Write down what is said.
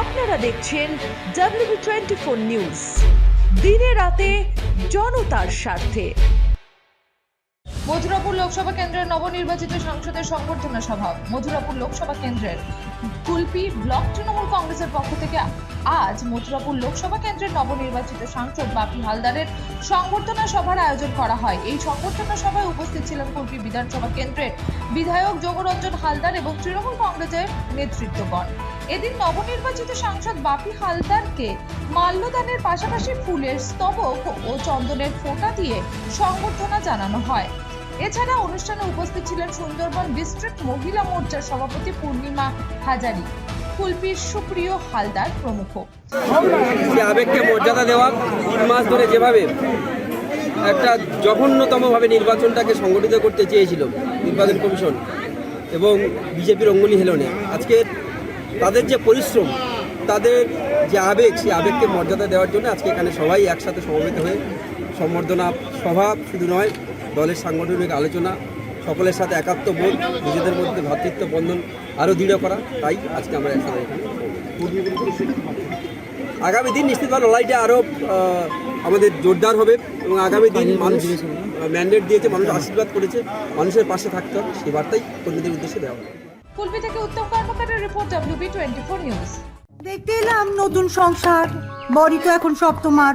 আপনারা দেখছেন W twenty four news দিনে রাতে জনতার স্বার্থে। মধুরাপুর লোকসভা কেন্দ্রের নবনির্বাচিত সংসদের সংবর্ধনা সভা। মধুরাপুর লোকসভা কেন্দ্রের কুলপি ব্লক তৃণমূল কংগ্রেসের পক্ষ থেকে আজ মথুরাপুর লোকসভা কেন্দ্রের নবনির্বাচিত সাংসদ বাপি হালদারের সংবর্ধনা সভার আয়োজন করা হয়। এই সংবর্ধনা সভায় উপস্থিত ছিলেন কুলপি বিধানসভা কেন্দ্রের বিধায়ক যোগরঞ্জন হালদার এবং তৃণমূল কংগ্রেসের নেতৃত্বগণ। এদিন নবনির্বাচিত সাংসদ বাপি হালদারকে মাল্যদানের পাশাপাশি ফুলের স্তবক ও চন্দনের ফোঁটা দিয়ে সংবর্ধনা জানানো হয়। এছাড়া অনুষ্ঠানে উপস্থিত ছিলেন সুন্দরবন ডিস্ট্রিক্ট মহিলা মোর্চার সভাপতি পূর্ণিমা হাজারি, কুলপির সুপ্রিয় হালদার প্রমুখ। আবেগকে মর্যাদা দেওয়া তিন মাস ধরে যেভাবে একটা জঘন্যতমভাবে নির্বাচনটাকে সংগঠিত করতে চেয়েছিল নির্বাচন কমিশন এবং বিজেপির অঙ্গুলি হেলনে, আজকে তাদের যে পরিশ্রম, তাদের যে আবেগ, সেই আবেগকে মর্যাদা দেওয়ার জন্য আজকে এখানে সবাই একসাথে সমবেত হয়ে সম্বর্ধনা সভা শুধু নয় দলের সাংগঠনিক আলোচনা সকলের সাথে একাত্ম বোধ নিজেদের মধ্যে ভ্রাতৃত্ব বন্ধন আরও দৃঢ় করা তাই আজকে আমরা একসাথে আগামী দিন নিশ্চিতভাবে লড়াইটা আরও আমাদের জোরদার হবে এবং আগামী দিন মানুষ ম্যান্ডেট দিয়েছে মানুষ আশীর্বাদ করেছে মানুষের পাশে থাকতে হবে সেই বার্তাই কর্মীদের উদ্দেশ্যে দেওয়া হবে। কুলপি থেকে Uttam কর্মকারের report WB twenty four news দেখতে এলাম নতুন সংসার বড়ি তো এখন সব তোমার